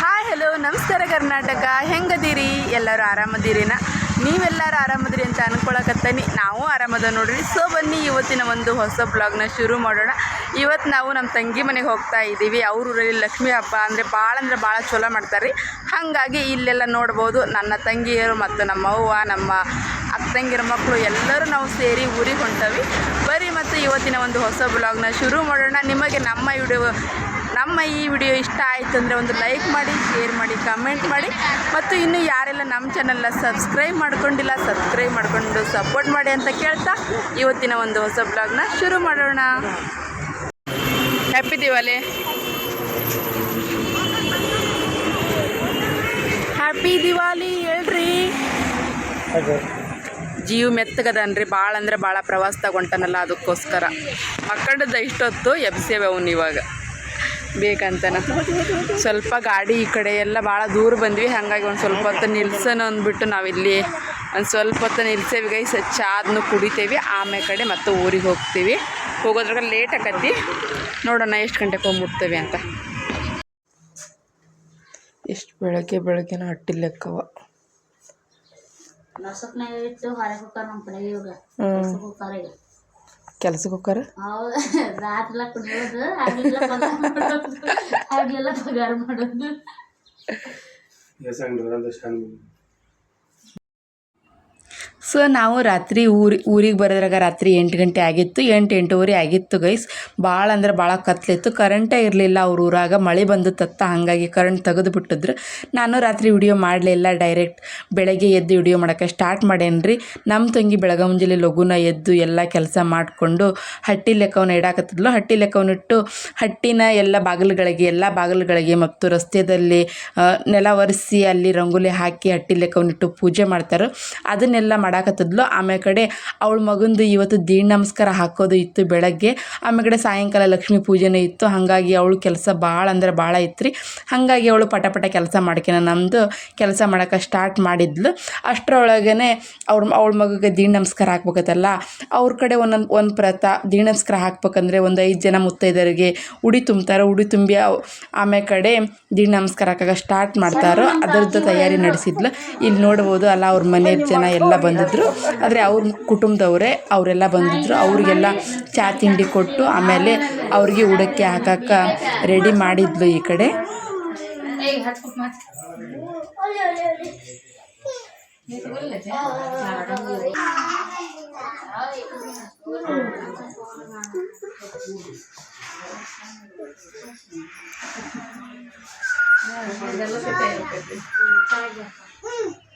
Hi hello ನಮಸ್ಕಾರ ಕರ್ನಾಟಕ. ಹೆಂಗದೀರಿ? ಎಲ್ಲರೂ ಆರಾಮದಿರಿನ? ನೀವೆಲ್ಲರೂ ಆರಾಮದಿರಿ ಅಂತ ಅನ್ಕೊಳಕತ್ತನಿ. ನಾವು ಆರಾಮದ ನೋಡ್ರಿ. ಸೊ ಬನ್ನಿ, ಇವತ್ತಿನ ಒಂದು ಹೊಸ ಬ್ಲಾಗ್ನ ಶುರು ಮಾಡೋಣ. ಇವತ್ತು ನಾವು ನಮ್ಮ ತಂಗಿ ಮನೆಗೆ ಹೋಗ್ತಾ ಇದ್ದೀವಿ ಅವ್ರ ಊರಲ್ಲಿ ಲಕ್ಷ್ಮೀ ಹಬ್ಬ ಅಂದರೆ ಭಾಳ ಅಂದ್ರೆ ಭಾಳ ಚಲೋ ಮಾಡ್ತಾರೆ ಹಾಗಾಗಿ ಇಲ್ಲೆಲ್ಲ ನೋಡ್ಬೋದು. ನನ್ನ ತಂಗಿಯರು ಮತ್ತು ನಮ್ಮ ಅವ್ವ, ನಮ್ಮ ಅಕ್ಕ ತಂಗಿರ ಮಕ್ಕಳು ಎಲ್ಲರೂ ನಾವು ಸೇರಿ ಊರಿಗೆ ಹೊಂಟವಿ. ಬರೀ ಮತ್ತು ಇವತ್ತಿನ ಒಂದು ಹೊಸ ಬ್ಲಾಗ್ನ ಶುರು ಮಾಡೋಣ. ನಿಮಗೆ ನಮ್ಮ ವಿಡಿಯೋ ನಮ್ಮ ಈ ವಿಡಿಯೋ ಇಷ್ಟ ಆಯಿತು ಅಂದರೆ ಒಂದು ಲೈಕ್ ಮಾಡಿ ಶೇರ್ ಮಾಡಿ ಕಮೆಂಟ್ ಮಾಡಿ. ಮತ್ತು ಇನ್ನು ಯಾರೆಲ್ಲ ನಮ್ಮ ಚಾನಲ್ನ ಸಬ್ಸ್ಕ್ರೈಬ್ ಮಾಡ್ಕೊಂಡಿಲ್ಲ ಸಬ್ಸ್ಕ್ರೈಬ್ ಮಾಡಿಕೊಂಡು ಸಪೋರ್ಟ್ ಮಾಡಿ ಅಂತ ಕೇಳ್ತಾ ಇವತ್ತಿನ ಒಂದು ಹೊಸ ಬ್ಲಾಗ್ನ ಶುರು ಮಾಡೋಣ. ಹ್ಯಾಪಿ ದಿವಾಲಿ ಹ್ಯಾಪಿ ದಿವಾಲಿ ಹೇಳ್ರಿ. ಜೀವ ಮೆತ್ತಗದನ್ರಿ. ಭಾಳ ಅಂದ್ರೆ ಭಾಳ ಪ್ರವಾಸ ಹೊಂಟನಲ್ಲ ಅದಕ್ಕೋಸ್ಕರ. ಮಕ್ಕಳದ ಇಷ್ಟೊತ್ತು ಎಬ್ಸೇವೆ ಅವನು ಇವಾಗ ಬೇಕಂತನ. ಸ್ವಲ್ಪ ಗಾಡಿ ಈ ಕಡೆ ಎಲ್ಲ ಭಾಳ ದೂರ ಬಂದ್ವಿ. ಹಾಗಾಗಿ ಒಂದು ಸ್ವಲ್ಪ ಹೊತ್ತು ನಿಲ್ಸೋಣ ಅಂದ್ಬಿಟ್ಟು ನಾವಿಲ್ಲಿ ಒಂದು ಸ್ವಲ್ಪ ಹೊತ್ತು ನಿಲ್ಸೇವಿ ಗೈ ಚಾದ್ನು ಕುಡಿತೇವಿ. ಆಮೇಲೆ ಕಡೆ ಮತ್ತೆ ಊರಿಗೆ ಹೋಗ್ತೀವಿ. ಹೋಗೋದ್ರಾಗ ಲೇಟ್ ಆಕತಿ. ನೋಡೋಣ ಎಷ್ಟು ಗಂಟೆಗೆ ಹೋಗಿ ಮುಟ್ತೇವೆ ಅಂತ. ಎಷ್ಟು ಬೆಳಗ್ಗೆ ಬೆಳಗ್ಗೆನ ಹಟ್ಟಿ ಲೆಕ್ಕವ ನಸಕ್ನಾಗ ಇಟ್ಟು ಹೊರಗೆ ಹೋಗ್ತಾರ ನಮ್ಮ ಕಡೆ ಇವಾಗ ಹೋಗ್ತಾರ ಈಗ. ಕೆಲ್ಸಕ್ಕೆ ಹೋಗಾರ ಹೌದು. ರಾತ್ರಿ ಕುಡಿಯೋದು ಆಗ್ಲಿಲ್ಲ ಪಗಾರ ಮಾಡೋದು ಆಗ್ಲಿಲ್ಲ ಪಗಾರ ಮಾಡೋದು. ಸೊ ನಾವು ರಾತ್ರಿ ಊರಿ, ಊರಿಗೆ ಬರೋದ್ರಾಗ ರಾತ್ರಿ ಎಂಟು ಗಂಟೆ ಆಗಿತ್ತು, ಎಂಟು, ಎಂಟೂವರೆ ಆಗಿತ್ತು ಗೈಸ್ ಭಾಳ ಅಂದ್ರೆ ಭಾಳ ಕತ್ಲಿತ್ತು. ಕರೆಂಟೇ ಇರಲಿಲ್ಲ ಅವ್ರ ಊರಾಗ. ಮಳೆ ಬಂದು ತತ್ತ, ಹಾಗಾಗಿ ಕರೆಂಟ್ ತೆಗೆದು ಬಿಟ್ಟಿದ್ರು. ನಾನು ರಾತ್ರಿ ವಿಡಿಯೋ ಮಾಡಲಿಲ್ಲ ಡೈರೆಕ್ಟ್ ಬೆಳಗ್ಗೆ ಎದ್ದು ವಿಡಿಯೋ ಮಾಡೋಕ್ಕೆ ಸ್ಟಾರ್ಟ್ ಮಾಡೇನ್ರಿ. ನಮ್ಮ ತಂಗಿ ಮುಂಜಾನೆ ಲಘುನ ಎದ್ದು ಎಲ್ಲ ಕೆಲಸ ಮಾಡಿಕೊಂಡು ಹಟ್ಟಿ ಲೆಕ್ಕವನ್ನು ಇಡಾಕತ್ತಿದ್ಲು. ಹಟ್ಟಿ ಲೆಕ್ಕವನ್ನು ಇಟ್ಟು ಹಟ್ಟಿನ ಎಲ್ಲ ಬಾಗಿಲುಗಳಿಗೆ ಎಲ್ಲ ಬಾಗಿಲುಗಳಿಗೆ ಮತ್ತು ರಸ್ತೆಯಲ್ಲಿ ನೆಲ ಒರೆಸಿ ಅಲ್ಲಿ ರಂಗೋಲಿ ಹಾಕಿ ಹಟ್ಟಿ ಲೆಕ್ಕವನ್ನು ಇಟ್ಟು ಪೂಜೆ ಮಾಡ್ತಾರೆ. ಅದನ್ನೆಲ್ಲ ಮಾಡಾಕತ್ತಿದ್ಲು. ಆಮೇಲೆ ಕಡೆ ಅವಳ ಮಗಂದು ಇವತ್ತು ದೀಡ್ ನಮಸ್ಕಾರ ಹಾಕೋದು ಇತ್ತು ಬೆಳಗ್ಗೆ. ಆಮೇಲೆ ಕಡೆ ಸಾಯಂಕಾಲ ಲಕ್ಷ್ಮೀ ಪೂಜೆನೂ ಇತ್ತು. ಹಾಗಾಗಿ ಅವಳು ಕೆಲಸ ಭಾಳ ಅಂದರೆ ಭಾಳ ಇತ್ತು ಹಾಗಾಗಿ ಅವಳು ಪಟ ಪಟ ಕೆಲಸ ಮಾಡ್ಕೊಳ ನಮ್ಮದು ಕೆಲಸ ಮಾಡೋಕೆ ಸ್ಟಾರ್ಟ್ ಮಾಡಿದ್ಲು. ಅಷ್ಟರೊಳಗೇ ಅವ್ರ ಅವಳ ಮಗಗೆ ದೀಡ್ ನಮಸ್ಕಾರ ಹಾಕ್ಬೇಕತ್ತಲ್ಲ. ಅವ್ರ ಕಡೆ ಒಂದೊಂದು, ಒಂದು ಪ್ರತ ದೀಡ್ ನಮಸ್ಕಾರ ಹಾಕ್ಬೇಕಂದ್ರೆ ಒಂದು ಐದು ಜನ ಮುತ್ತೈದರಿಗೆ ಉಡಿ ತುಂಬ್ತಾರೆ. ಉಡಿ ತುಂಬಿ ಆಮೇಲೆ ಕಡೆ ದೀಡ್ ನಮಸ್ಕಾರ ಹಾಕಾಗ ಸ್ಟಾರ್ಟ್ ಮಾಡ್ತಾರೋ. ಅದರದ್ದು ತಯಾರಿ ನಡೆಸಿದ್ಲು. ಇಲ್ಲಿ ನೋಡ್ಬೋದು ಅಲ್ಲ ಅವ್ರ ಮನೆ ಜನ ಎಲ್ಲ ಬಂದಿದ್ರು ಆದರೆ ಅವ್ರ ಕುಟುಂಬದವರೇ, ಅವರೆಲ್ಲ ಬಂದಿದ್ರು. ಅವರಿಗೆಲ್ಲ ಚಾ ತಿಂಡಿ ಕೊಟ್ಟು ಆಮೇಲೆ ಅವ್ರಿಗೆ ಉಡಕ್ಕೆ ಹಾಕಕ್ಕೆ ರೆಡಿ ಮಾಡಿದ್ಲು ಈ ಕಡೆ.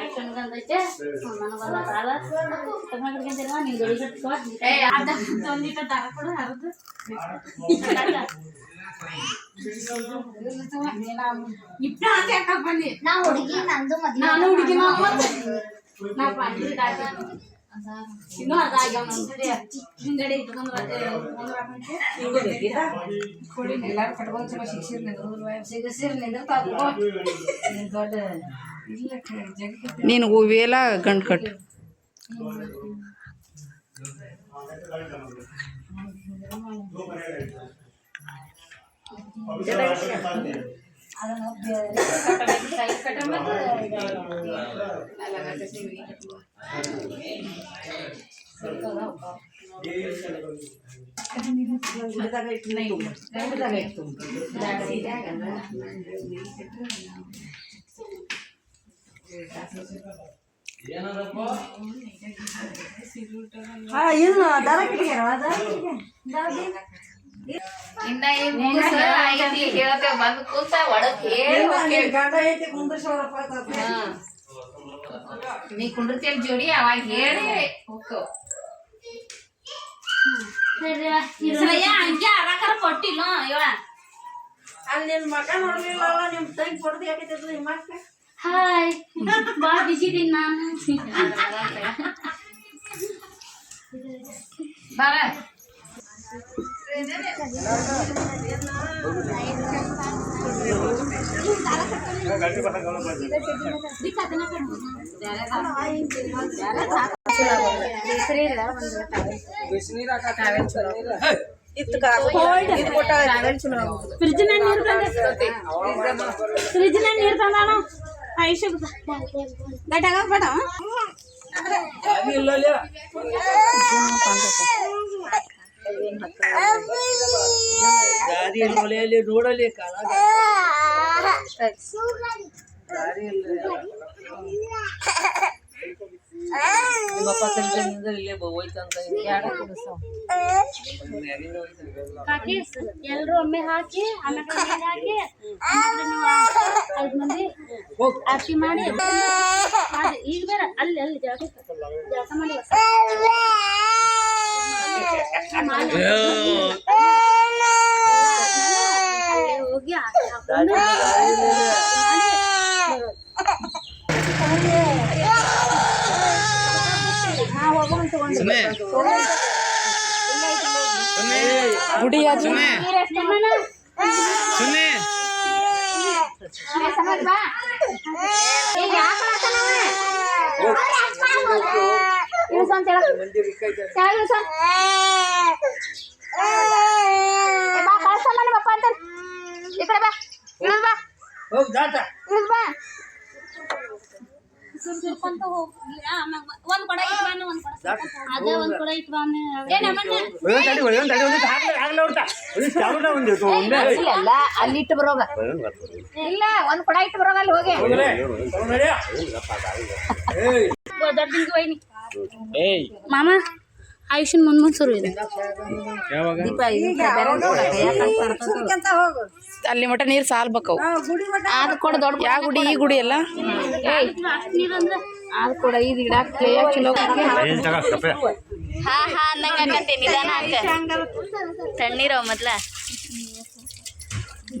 ಐತೆ ನನಗೊಂದು ಸಾಲ ತಗೊಂಡಿರ್ಕೊಂತೀನ ನೀನು ದುಡಿ ಕಟ್ಕೋ ಅದ ಒಂದಿಟ್ಟ ದಾರ ಕೊಡು ಹರಿದು ನಾ ಹುಡುಗಿ ನಂದು ಮದ್ವೆ ನಾನು ಹುಡುಗಿ ನಾ ಪಾಂಡಿ ಇನ್ನೂ ಅರ್ಧ ಆಗ್ಯಾವ ನಮ್ಮ ಹಿಂಗಡೆ ಇಟ್ಕೊಂಡ್ರೆ ಕೊಡಿ ಎಲ್ಲಾರು ಕಟ್ಕೊಂಡು ಚಲೋ ಶಿಕ್ಷಿರ್ ನಿಂದ್ರು ಸಿಗಸಿರ್ ನಿಂದಿರ್ತಾವ ದೊಡ್ಡ ನೀನು ಹೂವೆಲ್ಲ ಗಂಡು ಕಟ್ಟು ಕಟ್ಟಬೇಕು ಹಾ ಇದು ದರ ಕಿಟಿಕ್ಯಾರ ದರ ಕಿಟಿಕ್ಯಾರ ಇನ್ನ ಏನ್ ಮುಗ್ಸ ಐತಿ ಹೇಳ್ತೇವ್ ಬಂದ್ ಕೂತ ಒಡಕ್ ಹೇಳಿ ನಿನ್ ಗಂಡ ಐತಿ ಕುಂದ್ರಿಸೋರಪ್ಪ ಅಂತ. ನೀ ಕುಂಡ್ರತಿಯಲ್ ಜೋಡಿ ಅವಾಗ ಹೇಳಿ ಹೋಗ್ತೇವ್ ಹಂಗೆ ಆರಾಕರ ಕೊಟ್ಟಿಲ್ಲ ಹೇಳ ಅಲ್ಲಿ ನಿನ್ ಮಕ ನೋಡ್ಲಿಲ್ಲ ನಿಮ್ ತಂಗಿ ಕೊಡ್ದಿ ಹಾಕಿದ್ರು ನಿಮ್ಮ ಅಕ್ಕ ಹಾಯ್ ಬಾ ಬಿಸಿ ಇದೀನಿ ನಾನು ಬಾರ ಫ್ರಿಜ್ನ ನೀರು ಬಂದ ಫ್ರಿಜ್ನ ನೀರು ತಂದಾನ ಐಶ ಗಟ್ಟಾಗ ಬೇಡ ದಾರಿ ನೋಡಲಿ ನೋಡಲಿ ಕಾಲಾಗ ನಿಮ್ಮಪ್ಪ ಕಲಿತಂದ್ರೆ ಇಲ್ಲೇ ಹೋಯ್ತಂತ ಯಾರ ಹಾಕಿ ಎಲ್ರು ಒಮ್ಮೆ ಹಾಕಿ ಆಮೇಲೆ ನೀರ್ ಹಾಕಿ ಆಮೇಲೆ ನೀವು ಐದ್ ಮಂದಿ ಆರತಿ ಮಾಡಿ ಮಾಡಿ ಈಗ ಬೇಡ ಅಲ್ಲಿ ಅಲ್ಲಿ ಜಳಕ ಜಳಕ ಮಾಡಿ ಮಾಡಿ. ಅಲ್ಲೇ ಹೋಗಿ ಆರತಿ ಹಾಕೊಂಡು ನಾ ಹೋಗೋಣ ತಗೊಂಡು ಗುಡಿ ಅದು ನೀರ್ ಎಷ್ಟಮ್ಮನ? ಏ, ಸಮಾಜ್ ಬಾ. ಏ, ಯಾಕ್ ಮಾಡತ್ತಾನವ? ಇಳ್ಸು ಅಂತ ಹೇಳು. ಕೆಳಗ್ ಇಳ್ಸು. ಏ, ಬಾ, ಕಳ್ಸಮ್ಮ ನಿಮ್ಮ ಅಪ್ಪ ಅಂತ ಈ ಕಡೆ ಬಾ. ಇಳಿದ್ ಬಾ. ಇಳಿದ್ ಬಾ. ಸುರ್ ಸುರ್ಕೊಂತ ಹೋಗ್. ಆ, ಮ- ಒಂದ್ ಕೊಡ ಇಟ್ ಬಾ ಅನ್ನು, ಒಂದ್ ಕೊಡ. ಸುರ್ಕೊಂತ. ಅದೇ ಒಂದ್ ಕೊಡ ಇಟ್ ಬಾ ಅನ್ನು. ಏ, ನಮ್ಮನ್ನ ಅಲ್ಲ ಅಲ್ಲಿ ಇಟ್ಟು ಬರೋಗ. ಇಲ್ಲ ಒಂದ್ ಕೊಡ ಇಟ್ಟು ಬರೋಗ ಅಲ್ಲಿ ಹೋಗಿ. ದೊಡ್ಡ ಒಯ್ನಿ ಮಾಮ ಆಯುಷನ್ ಮುಂದ್ ಮುಂದ್ ಸುರು ಇದೆ. ಅಲ್ಲಿ ಮಟ ನೀರು ಸಾಲ್ಬೇಕು ಆ, ಗುಡಿ ಮಠ ಅದ್ ಕೊಡ ದೊಡ್ಡ ಯಾವ ಗುಡಿ ಈ ಗುಡಿ ಅಲ್ಲ ಏಯ್. ನೀರಂದ್ರೆ ಅದ್ ಕೊಡ ಇದು ಇಡಾಕ್ ಚಲೋ ಹಾ ಹಾ ಅನ್ನಂಗ ನಿಧಾನ ತಣ್ಣೀರವ ಮೊದ್ಲ.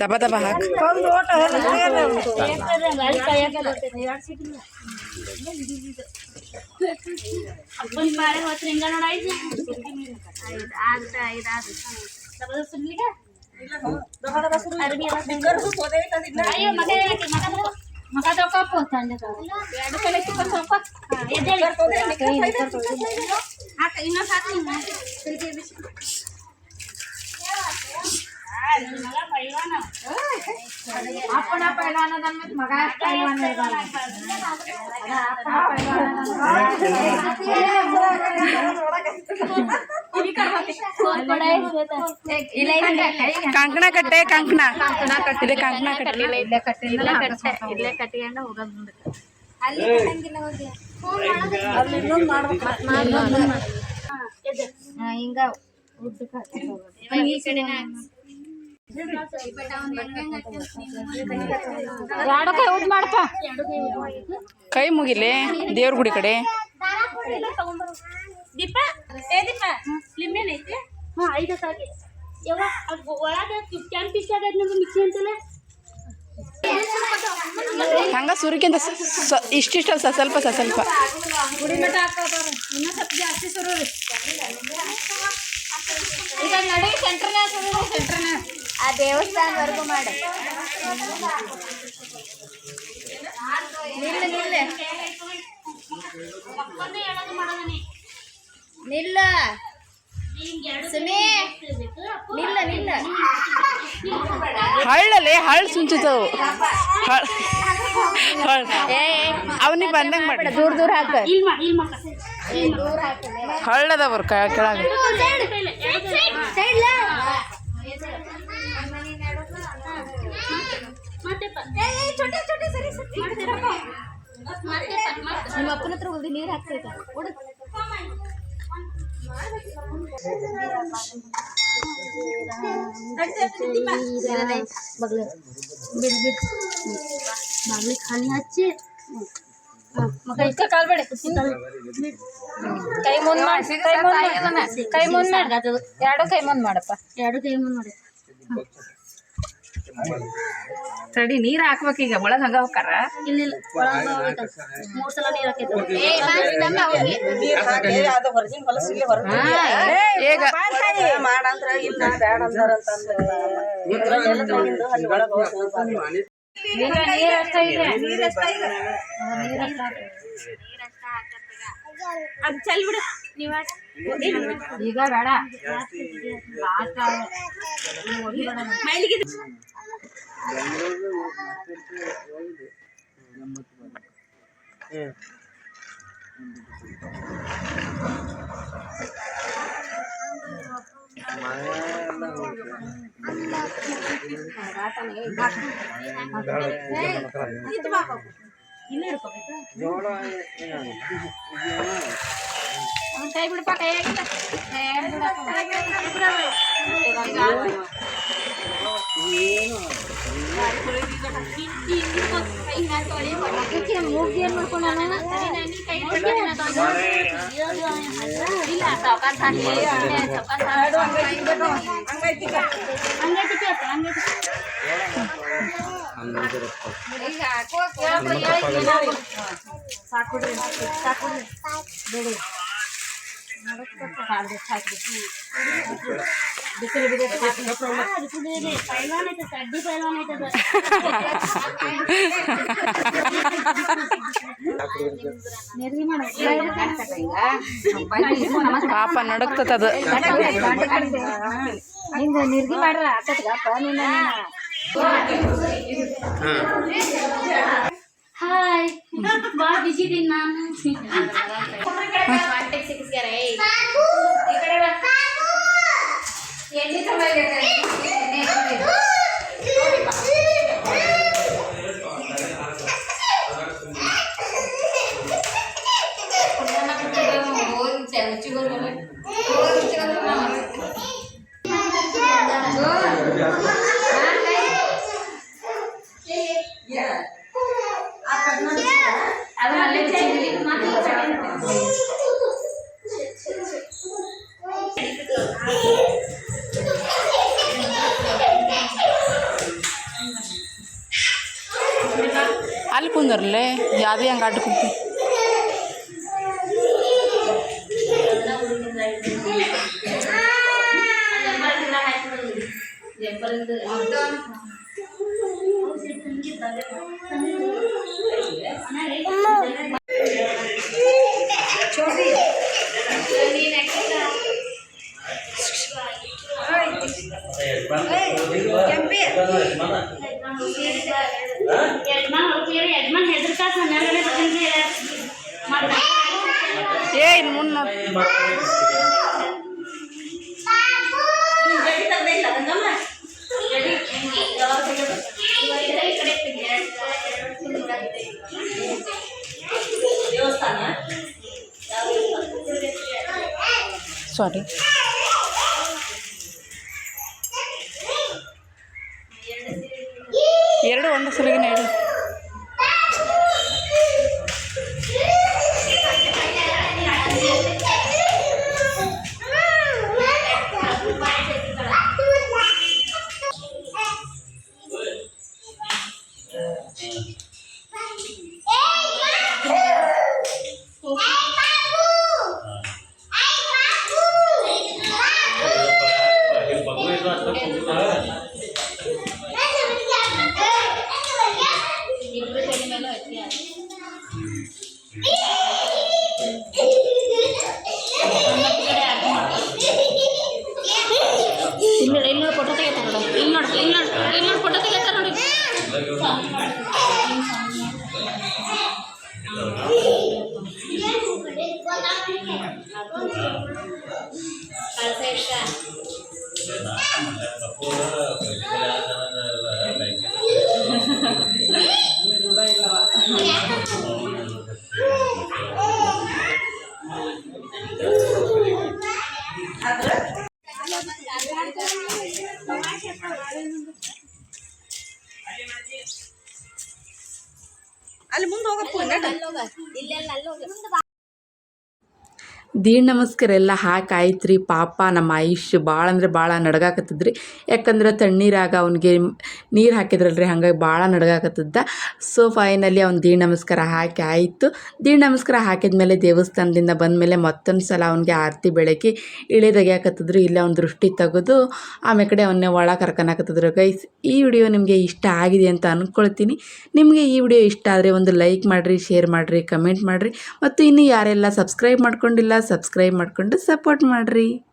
ದಬ ದಬ ಹಾಕ್. आपण बारे होत रिंगण ओढायचं आज आज आज ज़बरदस्त सुटली का मका तो कप होता है याद करे कि कप कप हाँ, ये दे हाँ तो इनो साथ में ना फिर के बीच मगा परिवार ना। ಅಪ್ಪನ ಪೈಲಾನ ನನ್ನ ಮಗ ಕಂಕಣ ಕಟ್ಟೆ ಕಂಕಣ. ಕಟ್ಟಿದೆ ಕಂಕಣ ಕಟ್ಟೆ. ಇಲ್ಲೇ ಕಟ್ಟಿಲ್ಲ. ಇಲ್ಲೇ ಕಟ್ಟೆ ಇಲ್ಲೇ ಕಟ್ಟಿಕೊಂಡು ಹೋಗೋದು ಮುಂದಕ್ಕೆ ಅಲ್ಲಿ ಕಟ್ಟಂಗಿಲ್ಲ ಹೋಗಿ. ಅಲ್ಲಿ ಇನ್ನೊಂದು ಮಾಡ್ಬೇಕು. ಹಿಂಗ ಉದ್ದಕ್ಕ ಇವಾಗ ಈ ಕಡೆನೇ ಎರಡು ಕೈ ಮುಗಿಲಿ ಮಾಡಪ್ಪ ಎರಡು ಕೈ ಮುಗಿಲೆ ದೇವ್ರ ಗುಡಿ ಕಡೆ. ದೀಪ ಏ ದೀಪ ಲಿಂಬೆನ್ ಐತಿ? ಹಾ ಐದು ಸಾಕಿ. ಯಾವ ಅದು ಒಳಗೆ ಕ್ಯಾನ್ ಪಿಸ್ ಆಗೈತೆ ನಿಮ್ಗೆ ಮಿಕ್ಸಿ ಅಂತಲೇ? ಹಂಗ ಸುರಿಕಿಂತ ಇಷ್ಟಿಷ್ಟ ಸ ಸ್ವಲ್ಪ ಸ ಸ್ವಲ್ಪ. ಜಾಸ್ತಿ ಆ ದೇವಸ್ಥಾನವರೆಗೂ ಮಾಡ ನಿಲ್ಲ ನಿಲ್ಲ ನಿಲ್ಲ ಸುಮಿ ನಿಲ್ಲ ನಿಲ್ಲ ಹಳ್ಳಲ್ಲಿ ಹಳ್ಳ ಸುಂಚುತ್ತವು ಅವನಿಗೆ ಬಂದಂಗೆ ಮಾಡ ದೂರ ದೂರ ಹಾಕ ಹಳ್ಳದವ್ರು ಕೆಳಗೆ ಮತ್ತೆ ಛೋಟೆ ಛೋಟೆ ಸರಿ ಸರಿ ಮಾಡ್ತೀರಪ್ಪ ನಿಮ್ಮ ಅಪ್ಪನ ಹತ್ರ ಹೋಗಿ ನೀರು ಹಾಕ್ತೈತೆ ಹುಡು ಬಗ್ಲ ಬಿಡ್ ಬಿಡ್ ಬಾಗ್ಲಿ ಖಾಲಿ ಹಚ್ಚಿ ಮಗ ಇಷ್ಟ ಕಾಲ್ಬೇಡ ಕೈ ಮುಂದ್ ಮಾಡಿ ಕೈ ಮುಂದ್ ಮಾಡಿ ಕೈ ಮುಂದ್ ಮಾಡಿ ಎರಡು ಕೈ ಮುಂದ್ ಮಾಡಪ್ಪ ಎರಡು ಕೈ ಮುಂದೆ ನೋಡಿ ತಡಿ ನೀರ್ ಹಾಕ್ಬೇಕು ಈಗ. ಒಳಗ್ ಹಂಗ ಅದು ಈಗ ಚಲ್ ಬಿಡು. ನೀವ್ ಈಗ ಬೇಡ. ಲಾಸ್ಟ್ ಮೈಲಿಗೆ ಇಲ್ಲೇ ಇಡ್ಕೋಬೇಕಾ ಕೈ ಬಿಡಪ್ಪ ಕೈ ಸಾಕ್ಬಿಡ್ರಿ ಸಾಕ್ಬಿಡ್ರಿ ಬೇಡಿ ಪೈಲ್ವಾನ್ ಐತೆ ಚಡ್ಡಿ ಪೈಲ್ವಾನ್ ಐತದ ನೆರ್ಗಿ ಮಾಡ ಪಾಪ ನಡಕ್ತದ ಹಿಂಗ ನಿರ್ಗಿ ಮಾಡ್ರ ಆತತ್ಗಪ್ಪ ನೀನ ಹಾಯ್ ಭಾಳ ಬಿಜಿ ಇದೀನಿ ನಾನು 眼睛睁么点 வந்துடலே ஜாதியாக காட்டு குப்பி Hey, ಕುಂತಿ ಜಂಪರ್ಗೆಲ್ಲ ಹಾಕ್ಬಿಡೋದು. ಜಂಪರ್ದು ನೀನ್ ಯಾಕಿಲ್ಲ? ಯಜಮಾನ್ ಹೋಗ್ತೀರಿ ಯಜಮಾನ್ ಹೆದರ್ಕಾಸ ಮೇಲ್ಗಡೆ ಬರ್ತೀನಿ ಮಾಡ್ದ ಏ ಇನ್ನು ಮುನ್ನ ಜಡಿ ತಗದೆ ಇಲ್ಲ ಗಂಗಮ್ಮ ಜಡಿ ಅಲ್ಲಿ ಮುಂದೆ ಹೋಗಪ್ಪ ಇಲ್ಲೆಲ್ಲ ಅಲ್ಲಿ ಹೋಗ ದೀಡ್ ನಮಸ್ಕಾರ ಎಲ್ಲ ಹಾಕಿ ಆಯ್ತು ರೀ ಪಾಪ ನಮ್ಮ ಆಯುಷ್ ಭಾಳ ಅಂದರೆ ಭಾಳ ನಡ್ಗಾಕತ್ತದ್ರಿ. ಯಾಕಂದ್ರೆ ತಣ್ಣೀರಾಗ ಅವ್ನಿಗೆ ನೀರು ಹಾಕಿದ್ರಲ್ರಿ, ಹಾಗಾಗಿ ಭಾಳ ನಡ್ಗಾಕತ್ತದ ಸೊ ಫೈನಲಿ ಅವ್ನು ದೀಡ್ ನಮಸ್ಕಾರ ಹಾಕಿ ಆಯಿತು. ದೀಡ್ ನಮಸ್ಕಾರ ಹಾಕಿದ್ಮೇಲೆ ದೇವಸ್ಥಾನದಿಂದ ಬಂದಮೇಲೆ ಮತ್ತೊಂದು ಸಲ ಅವ್ನಿಗೆ ಆರತಿ ಬೆಳಗ್ಗೆ ಇಳೆ ತೆಗಿಯಾಕತ್ತಿದ್ರು. ಇಲ್ಲ ಅವ್ನ ದೃಷ್ಟಿ ತೆಗೆದು ಆಮೇಲೆ ಕಡೆ ಅವನ್ನೇ ಒಳ ಕರ್ಕೊಳಕತ್ತಿದ್ರು ಗೈಸ್ ಈ ವಿಡಿಯೋ ನಿಮಗೆ ಇಷ್ಟ ಆಗಿದೆ ಅಂತ ಅಂದ್ಕೊಳ್ತೀನಿ ನಿಮಗೆ ಈ ವಿಡಿಯೋ ಇಷ್ಟ ಆದರೆ ಒಂದು ಲೈಕ್ ಮಾಡಿರಿ ಶೇರ್ ಮಾಡಿರಿ ಕಮೆಂಟ್ ಮಾಡಿರಿ. ಮತ್ತು ಇನ್ನು ಯಾರೆಲ್ಲ ಸಬ್ಸ್ಕ್ರೈಬ್ ಮಾಡ್ಕೊಂಡಿಲ್ಲ ಸಬ್ಸ್ಕ್ರೈಬ್ ಮಾಡಿಕೊಂಡು ಸಪೋರ್ಟ್ ಮಾಡಿರಿ.